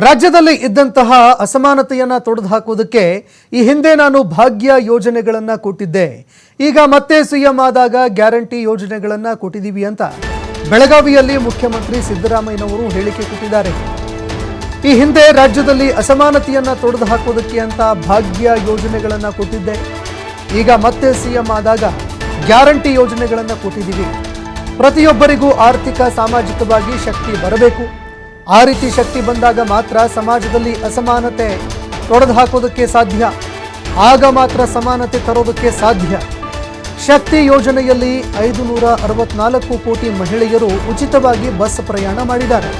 ರಾಜ್ಯದಲ್ಲಿ ಇದ್ದಂತಹ ಅಸಮಾನತೆಯನ್ನ ತೊಡೆದು ಹಾಕುವುದಕ್ಕೆ ಈ ಹಿಂದೆ ನಾನು ಭಾಗ್ಯ ಯೋಜನೆಗಳನ್ನ ಕೊಟ್ಟಿದ್ದೆ. ಈಗ ಮತ್ತೆ ಸಿಎಂ ಆದಾಗ ಗ್ಯಾರಂಟಿ ಯೋಜನೆಗಳನ್ನ ಕೊಟ್ಟಿದ್ದೀವಿ ಅಂತ ಬೆಳಗಾವಿಯಲ್ಲಿ ಮುಖ್ಯಮಂತ್ರಿ ಸಿದ್ದರಾಮಯ್ಯನವರು ಹೇಳಿಕೆ ಕೊಟ್ಟಿದ್ದಾರೆ. ಈ ಹಿಂದೆ ರಾಜ್ಯದಲ್ಲಿ ಅಸಮಾನತೆಯನ್ನ ತೊಡೆದು ಹಾಕುವುದಕ್ಕೆ ಅಂತ ಭಾಗ್ಯ ಯೋಜನೆಗಳನ್ನ ಕೊಟ್ಟಿದ್ದೆ. ಈಗ ಮತ್ತೆ ಸಿಎಂ ಆದಾಗ ಗ್ಯಾರಂಟಿ ಯೋಜನೆಗಳನ್ನ ಕೊಟ್ಟಿದ್ದೀವಿ. ಪ್ರತಿಯೊಬ್ಬರಿಗೂ ಆರ್ಥಿಕ, ಸಾಮಾಜಿಕವಾಗಿ ಶಕ್ತಿ ಬರಬೇಕು. ಆ ರೀತಿ ಶಕ್ತಿ ಬಂದಾಗ ಮಾತ್ರ ಸಮಾಜದಲ್ಲಿ ಅಸಮಾನತೆ ತೊಡೆದು ಹಾಕೋದಕ್ಕೆ ಸಾಧ್ಯ. ಆಗ ಮಾತ್ರ ಸಮಾನತೆ ತರೋದಕ್ಕೆ ಸಾಧ್ಯ. ಶಕ್ತಿ ಯೋಜನೆಯಲ್ಲಿ ಐದು ನೂರ ಅರವತ್ನಾಲ್ಕು ಕೋಟಿ ಮಹಿಳೆಯರು ಉಚಿತವಾಗಿ ಬಸ್ ಪ್ರಯಾಣ ಮಾಡಿದ್ದಾರೆ.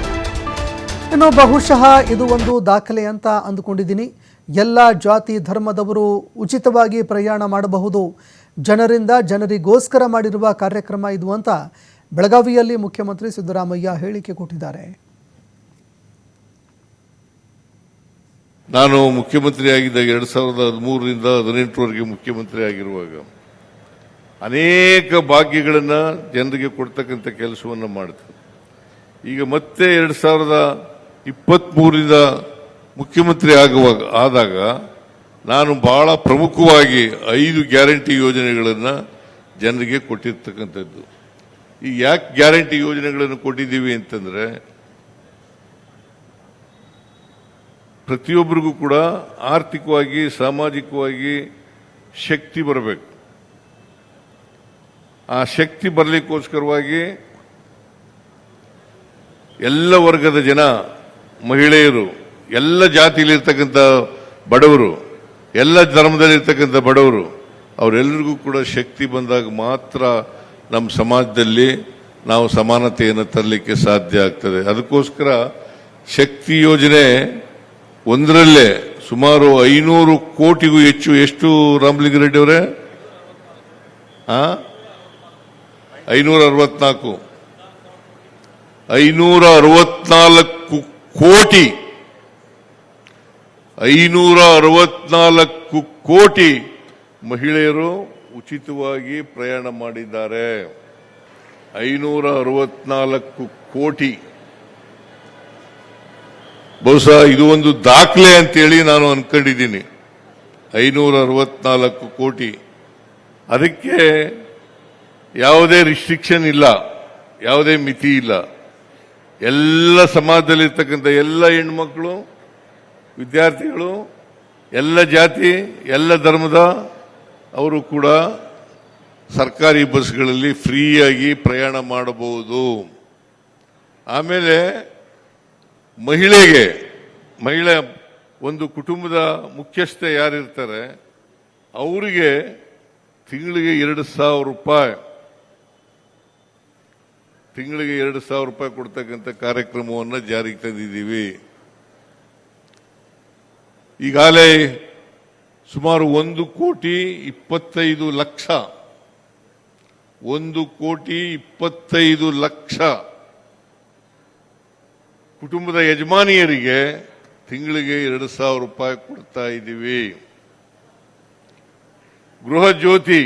ಇನ್ನು ಬಹುಶಃ ಇದು ಒಂದು ದಾಖಲೆ ಅಂತ ಅಂದುಕೊಂಡಿದ್ದೀನಿ. ಎಲ್ಲ ಜಾತಿ ಧರ್ಮದವರು ಉಚಿತವಾಗಿ ಪ್ರಯಾಣ ಮಾಡಬಹುದು. ಜನರಿಂದ ಜನರಿಗೋಸ್ಕರ ಮಾಡಿರುವ ಕಾರ್ಯಕ್ರಮ ಇದು ಅಂತ ಬೆಳಗಾವಿಯಲ್ಲಿ ಮುಖ್ಯಮಂತ್ರಿ ಸಿದ್ದರಾಮಯ್ಯ ಹೇಳಿಕೆ ಕೊಟ್ಟಿದ್ದಾರೆ. ನಾನು ಮುಖ್ಯಮಂತ್ರಿಯಾಗಿದ್ದಾಗ ಎರಡು ಸಾವಿರದ ಹದಿಮೂರರಿಂದ ಹದಿನೆಂಟರವರೆಗೆ ಮುಖ್ಯಮಂತ್ರಿ ಆಗಿರುವಾಗ ಅನೇಕ ಭಾಗ್ಯಗಳನ್ನು ಜನರಿಗೆ ಕೊಡ್ತಕ್ಕಂಥ ಕೆಲಸವನ್ನು ಮಾಡಿದೆ. ಈಗ ಮತ್ತೆ ಎರಡು ಸಾವಿರದ ಇಪ್ಪತ್ಮೂರರಿಂದ ಮುಖ್ಯಮಂತ್ರಿ ಆಗುವಾಗ, ಆದಾಗ ನಾನು ಬಹಳ ಪ್ರಮುಖವಾಗಿ ಐದು ಗ್ಯಾರಂಟಿ ಯೋಜನೆಗಳನ್ನು ಜನರಿಗೆ ಕೊಟ್ಟಿರ್ತಕ್ಕಂಥದ್ದು. ಈ ಯಾಕೆ ಗ್ಯಾರಂಟಿ ಯೋಜನೆಗಳನ್ನು ಕೊಟ್ಟಿದ್ದೀವಿ ಅಂತಂದ್ರೆ ಪ್ರತಿಯೊಬ್ಬರಿಗೂ ಕೂಡ ಆರ್ಥಿಕವಾಗಿ, ಸಾಮಾಜಿಕವಾಗಿ ಶಕ್ತಿ ಬರಬೇಕು. ಆ ಶಕ್ತಿ ಬರಲಿಕ್ಕೋಸ್ಕರವಾಗಿ ಎಲ್ಲ ವರ್ಗದ ಜನ, ಮಹಿಳೆಯರು, ಎಲ್ಲ ಜಾತಿಯಲ್ಲಿರ್ತಕ್ಕಂಥ ಬಡವರು, ಎಲ್ಲ ಧರ್ಮದಲ್ಲಿರ್ತಕ್ಕಂಥ ಬಡವರು, ಅವರೆಲ್ಲರಿಗೂ ಕೂಡ ಶಕ್ತಿ ಬಂದಾಗ ಮಾತ್ರ ನಮ್ಮ ಸಮಾಜದಲ್ಲಿ ನಾವು ಸಮಾನತೆಯನ್ನು ತರಲಿಕ್ಕೆ ಸಾಧ್ಯ ಆಗ್ತದೆ. ಅದಕ್ಕೋಸ್ಕರ ಶಕ್ತಿ ಯೋಜನೆ ಒಂದರಲ್ಲೇ ಸುಮಾರು ಐನೂರು ಕೋಟಿಗೂ ಹೆಚ್ಚು, ಎಷ್ಟು ರಾಮಲಿಂಗಾರೆಡ್ಡಿ ಅವರೇ? ಆ? ಐನೂರ ಅರವತ್ನಾಲ್ಕು ಐನೂರ ಅರವತ್ನಾಲ್ಕು ಕೋಟಿ. ಐನೂರ ಅರವತ್ನಾಲ್ಕು ಕೋಟಿ ಮಹಿಳೆಯರು ಉಚಿತವಾಗಿ ಪ್ರಯಾಣ ಮಾಡಿದ್ದಾರೆ. ಐನೂರ ಅರವತ್ನಾಲ್ಕು ಕೋಟಿ. ಬಹುಶಃ ಇದು ಒಂದು ದಾಖಲೆ ಅಂತೇಳಿ ನಾನು ಅನ್ಕೊಂಡಿದ್ದೀನಿ. ಐನೂರ ಅರವತ್ನಾಲ್ಕು ಕೋಟಿ. ಅದಕ್ಕೆ ಯಾವುದೇ ರಿಸ್ಟ್ರಿಕ್ಷನ್ ಇಲ್ಲ, ಯಾವುದೇ ಮಿತಿ ಇಲ್ಲ. ಎಲ್ಲ ಸಮಾಜದಲ್ಲಿರ್ತಕ್ಕಂಥ ಎಲ್ಲ ಹೆಣ್ಮಕ್ಳು, ವಿದ್ಯಾರ್ಥಿಗಳು, ಎಲ್ಲ ಜಾತಿ, ಎಲ್ಲ ಧರ್ಮದ, ಅವರು ಕೂಡ ಸರ್ಕಾರಿ ಬಸ್ಗಳಲ್ಲಿ ಫ್ರೀಯಾಗಿ ಪ್ರಯಾಣ ಮಾಡಬಹುದು. ಆಮೇಲೆ ಮಹಿಳೆಗೆ, ಮಹಿಳೆ ಒಂದು ಕುಟುಂಬದ ಮುಖ್ಯಸ್ಥೆ ಯಾರಿರ್ತಾರೆ, ಅವರಿಗೆ ತಿಂಗಳಿಗೆ ಎರಡು ಸಾವಿರ ರೂಪಾಯಿ, ತಿಂಗಳಿಗೆ ಎರಡು ಸಾವಿರ ರೂಪಾಯಿ ಕೊಡ್ತಕ್ಕಂಥ ಕಾರ್ಯಕ್ರಮವನ್ನು ಜಾರಿಗೆ ತಂದಿದ್ದೀವಿ. ಈಗಾಗಲೇ ಸುಮಾರು ಒಂದು ಕೋಟಿ ಇಪ್ಪತ್ತೈದು ಲಕ್ಷ, ಒಂದು ಕೋಟಿ ಇಪ್ಪತ್ತೈದು ಲಕ್ಷ ಕುಟುಂಬದ ಯಜಮಾನಿಯರಿಗೆ ತಿಂಗಳಿಗೆ ಎರಡು ಸಾವಿರ ರೂಪಾಯಿ ಕೊಡ್ತಾ ಇದ್ದೀವಿ. ಗೃಹ ಜ್ಯೋತಿ